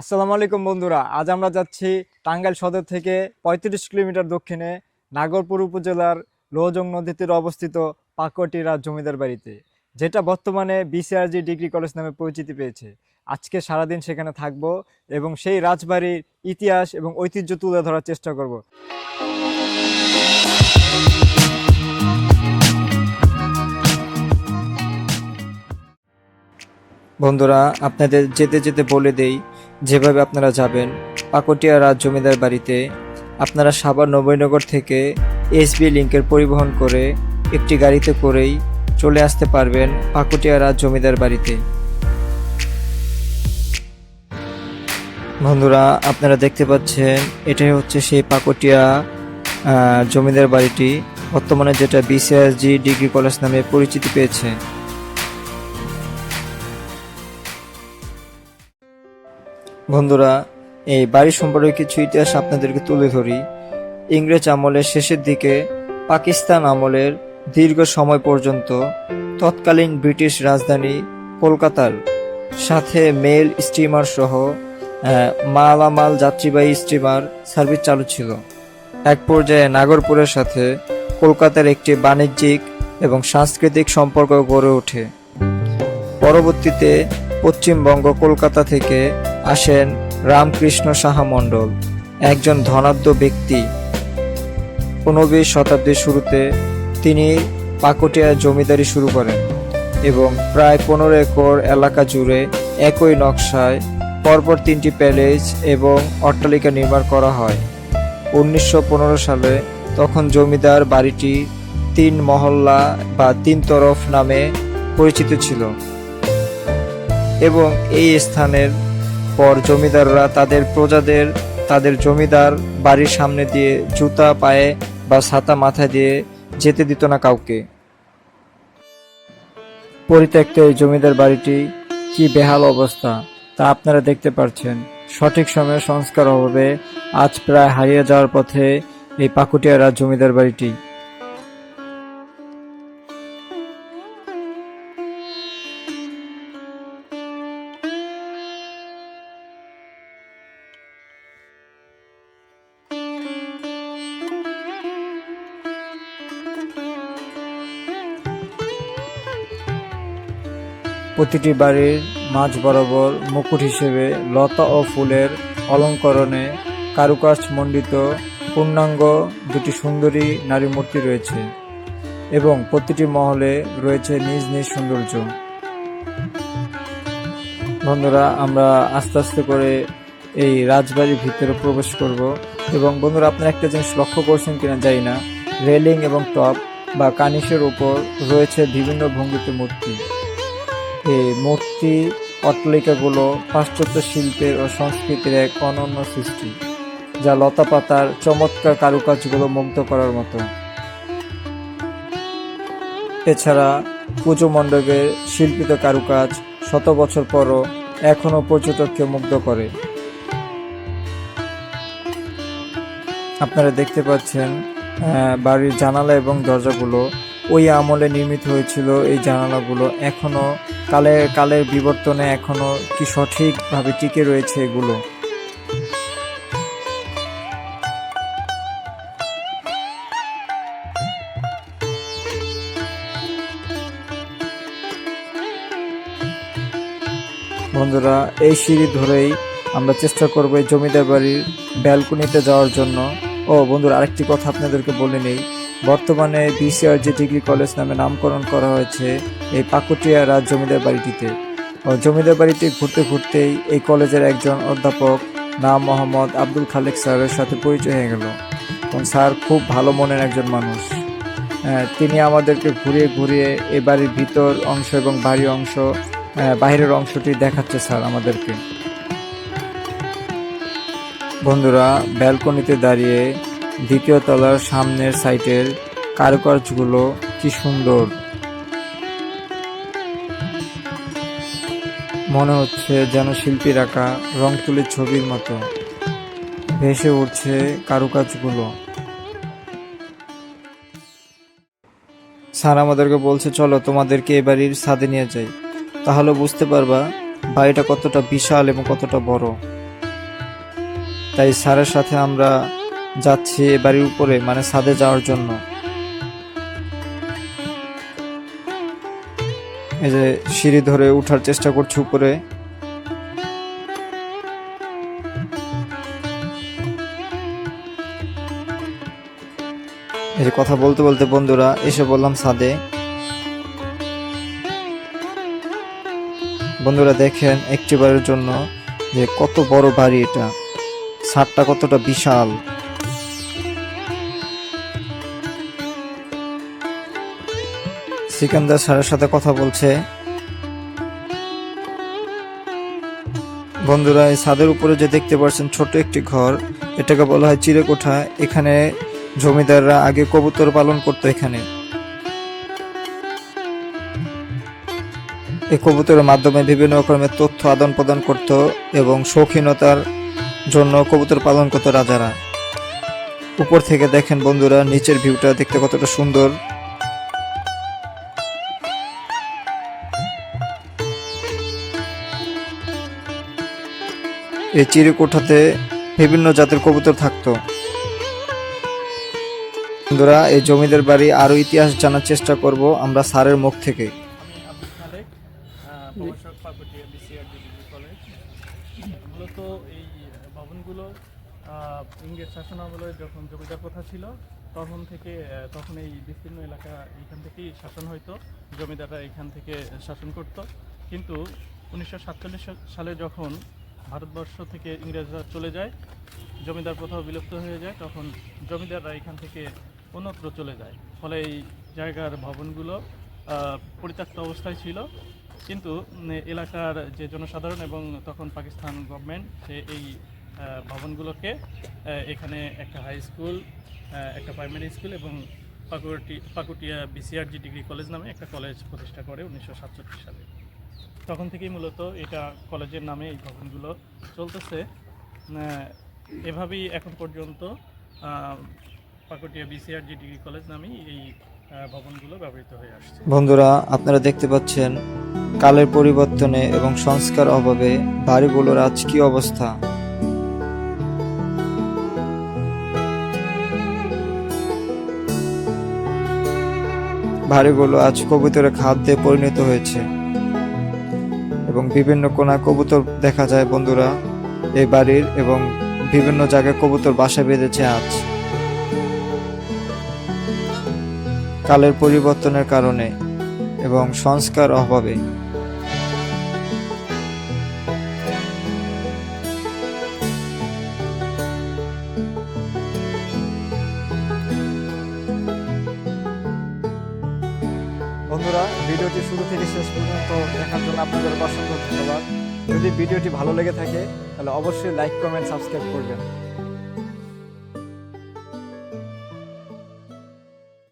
আসসালামু আলাইকুম বন্ধুরা। আজ আমরা যাচ্ছি টাঙ্গাইল সদর থেকে পঁয়ত্রিশ কিলোমিটার দক্ষিণে নাগরপুর উপজেলার লোহজং নদীতে অবস্থিত পাকটিরা জমিদার বাড়িতে, যেটা বর্তমানে বিসিআরজি ডিগ্রি কলেজ নামে পরিচিতি পেয়েছে। আজকে সারাদিন সেখানে থাকব এবং সেই রাজবাড়ির ইতিহাস এবং ঐতিহ্য তুলে ধরার চেষ্টা করব। বন্ধুরা, আপনাদের যেতে যেতে বলে দেই যেভাবে আপনারা যাবেন, পাকটিয়া রাজ জমিদার বাড়িতে আপনারা সাভার নবীনগর থেকে এসবি লিঙ্কের পরিবহন করে একটি গাড়িতে করেই চলে আসতে পারবেন পাকুটিয়া রাজ জমিদার বাড়িতে। বন্ধুরা, আপনারা দেখতে পাচ্ছেন, এটাই হচ্ছে সেই পাকুটিয়া জমিদার বাড়িটি। বর্তমানে যেটা বিসিএসজি ডিগ্রি কলেজ নামে পরিচিতি পেয়েছে। বন্ধুরা, এই বাড়ি সম্পর্কে কিছু ইতিহাস আপনাদেরকে তুলে ধরি। ইংরেজ আমলের শেষের দিকে, পাকিস্তান আমলের দীর্ঘ সময় পর্যন্ত তৎকালীন ব্রিটিশ রাজধানী কলকাতার সাথে মেল স্টিমার সহ মালামাল যাত্রীবাহী স্টিমার সার্ভিস চালু ছিল। এক পর্যায়ে নাগরপুরের সাথে কলকাতার একটি বাণিজ্যিক এবং সাংস্কৃতিক সম্পর্ক গড়ে ওঠে। পরবর্তীতে পশ্চিমবঙ্গ কলকাতা থেকে আসেন রামকৃষ্ণ সাহা মণ্ডল, একজন ধনাঢ্য ব্যক্তি। ঊনবিশ শতাব্দীর শুরুতে তিনি পাকুটিয়া জমিদারি শুরু করেন এবং প্রায় পনেরো একর এলাকা জুড়ে একই নকশায় পরপর তিনটি প্যালেস এবং অট্টালিকা নির্মাণ করা হয়। উনিশশো পনেরো সালে তখন জমিদার বাড়িটি তিন মহল্লা বা তিন তরফ নামে পরিচিত ছিল এবং এই স্থানের পর জমিদাররা তাদের প্রজাদের, তাদের জমিদার বাড়ির সামনে দিয়ে জুতা, পায়ে বা ছাতা মাথায় দিয়ে যেতে দিত না কাউকে। পরিত্যক্ত এই জমিদার বাড়িটি কি বেহাল অবস্থা, তা আপনারা দেখতে পাচ্ছেন সঠিক সময়ে সংস্কার অভাবে আজ প্রায় হারিয়ে যাওয়ার পথে এই পাকুটিয়া রাজ জমিদার বাড়িটি প্রতিটি বাড়ির মাঝ বরাবর মুকুট হিসেবে লতা ও ফুলের অলঙ্করণে কারুকাজ মণ্ডিত পূর্ণাঙ্গ দুটি সুন্দরী নারী মূর্তি রয়েছে এবং প্রতিটি মহলে রয়েছে নিজ নিজ সৌন্দর্য। বন্ধুরা, আমরা আস্তে আস্তে করে এই রাজবাড়ির ভিতরে প্রবেশ করব এবং বন্ধুরা, আপনারা একটা জিনিস লক্ষ্য করছেন কিনা জানি না। রেলিং এবং টপ বা কানিসের উপর রয়েছে বিভিন্ন ভঙ্গিতে মূর্তি। মূর্তি অট্টালিকাগুলো পাশ্চাত্য শিল্পের ও সংস্কৃতির এক অনন্য সৃষ্টি, যা লতাপাতার চমৎকার কারুকাজগুলো মুগ্ধ করার মতো। এছাড়া পুজো মণ্ডপের শিল্পিত কারুকাজ শত বছর পরও এখনও পর্যটককে মুগ্ধ করে। আপনারা দেখতে পাচ্ছেন বাড়ির জানালা এবং দরজাগুলো ওই আমলে নির্মিত হয়েছিল। এই জানালাগুলো এখনও কালের কালের বিবর্তনে এখনও কি সঠিকভাবে টিকে রয়েছে এগুলো? বন্ধুরা, এই সিঁড়ি ধরেই আমরা চেষ্টা করব এই জমিদার বাড়ির ব্যালকনিতে যাওয়ার জন্য। ও, বন্ধুরা, আরেকটি কথা আপনাদেরকে বলে নেই। বর্তমানে বিসিআরজি ডিগ্রি কলেজ নামে নামকরণ করা হয়েছে এই পাকুটিয়া রাজ জমিদার বাড়িটিতে। ও জমিদার বাড়িতে ঘুরতে ঘুরতেই এই কলেজের একজন অধ্যাপক নাম মোহাম্মদ আব্দুল খালেক স্যারের সাথে পরিচয় হয়ে গেল। এবং স্যার খুব ভালো মনের একজন মানুষ। তিনি আমাদেরকে ঘুরিয়ে ঘুরিয়ে এ বাড়ির ভিতর অংশ এবং বাড়ি অংশ আহ, বাইরের অংশটি দেখাচ্ছে স্যার আমাদেরকে। বন্ধুরা ব্যালকনিতে দাঁড়িয়ে দ্বিতীয় তলার সামনের সাইটের কারুকাজগুলো কি সুন্দর। মনে হচ্ছে যেন শিল্পীর আঁকা রং তুলির ছবির মতো। ভেসে উঠছে কারুকাজগুলো স্যার, আমাদেরকে বলছে, চলো তোমাদেরকে এ বাড়ির ছাদে নিয়ে যাই। তাহলে বুঝতে পারবা, বাড়িটা কতটা বিশাল এবং কতটা বড়। তাই স্যারের সাথে আমরা যাচ্ছি এ বাড়ির উপরে মানে ছাদে যাওয়ার জন্য। এই যে সিঁড়ি ধরে উঠার চেষ্টা করছি উপরে। এই যে কথা বলতে বলতে বন্ধুরা, এসে বললাম ছাদে। বন্ধুরা দেখেন একটি বাড়ির জন্য যে কত বড় বাড়ি এটা। ছাদটা কতটা বিশাল। সিকান্দার স্যারের সাথে কথা বলছে। বন্ধুরা, এই ছাদের উপরে যে দেখতে পাচ্ছেন ছোট একটি ঘর, এটাকে বলা হয় চিরেকোঠা। এখানে জমিদাররা আগে কবুতর পালন করতো এখানে। এই কবুতরের মাধ্যমে বিভিন্ন রকমের তথ্য আদান প্রদান করত এবং শৌখিনতার জন্য কবুতর পালন করতো রাজারা। উপর থেকে দেখেন বন্ধুরা, নিচের ভিউটা দেখতে কতটা সুন্দর। এই চিড়িকোঠাতে বিভিন্ন জাতের কবুতর থাকতো। বন্ধুরা, এই জমিদার বাড়ি আরও ইতিহাস জানার চেষ্টা করব আমরা স্যারের মুখ থেকে। মূলত এই ভবনগুলো ইংরেজ শাসন আমলে যখন জমিদার প্রথা ছিল, তখন থেকে তখন এই বিস্তীর্ণ এলাকা এখান থেকেই শাসন হতো জমিদাররা এখান থেকে শাসন করত। কিন্তু উনিশশো সাতচল্লিশ সালে যখন ভারতবর্ষ থেকে ইংরেজরা চলে যায়, জমিদার প্রথাও বিলুপ্ত হয়ে যায়, তখন জমিদাররা এখান থেকে অন্যত্র চলে যায়। ফলে এই জায়গার ভবনগুলো পরিত্যক্ত অবস্থায় ছিল। কিন্তু এলাকার যে জনসাধারণ এবং তখন পাকিস্তান গভর্নমেন্ট সে এই ভবনগুলোকে এখানে একটা হাই স্কুল একটা প্রাইমারি স্কুল এবং Pakuti Pakutia BCRG degree college নামে একটা কলেজ প্রতিষ্ঠা করে উনিশশো সাতষট্টি সালে। তখন থেকেই মূলত এটা কলেজের নামে এই ভবনগুলো চলতেছে। এভাবেই এখন পর্যন্ত পাকুটিয়া বিসিআরজি ডিগ্রি কলেজ নামেই এই ভবনগুলো ব্যবহৃত হয়ে আসছে। বন্ধুরা, আপনারা দেখতে পাচ্ছেন কালের পরিবর্তনে এবং সংস্কার অভাবে বাড়িগুলোর আজ কি অবস্থা। বাড়িগুলো আজ কবুতরের খাদ্যে পরিণত হয়েছে। এবং বিভিন্ন কোনা কবুতর দেখা যায় বন্ধুরা, এই বাড়ির এবং বিভিন্ন জায়গায় কবুতর বাসা বেঁধেছে আজ। কালের পরিবর্তনের কারণে এবং সংস্কার অভাবে বন্ধুরা, ভিডিওটি শুরু থেকে শেষ পর্যন্ত দেখার জন্য আপনাদের অসংখ্য ধন্যবাদ। যদি ভিডিওটি ভালো লেগে থাকে, তাহলে অবশ্যই লাইক কমেন্ট সাবস্ক্রাইব করবেন।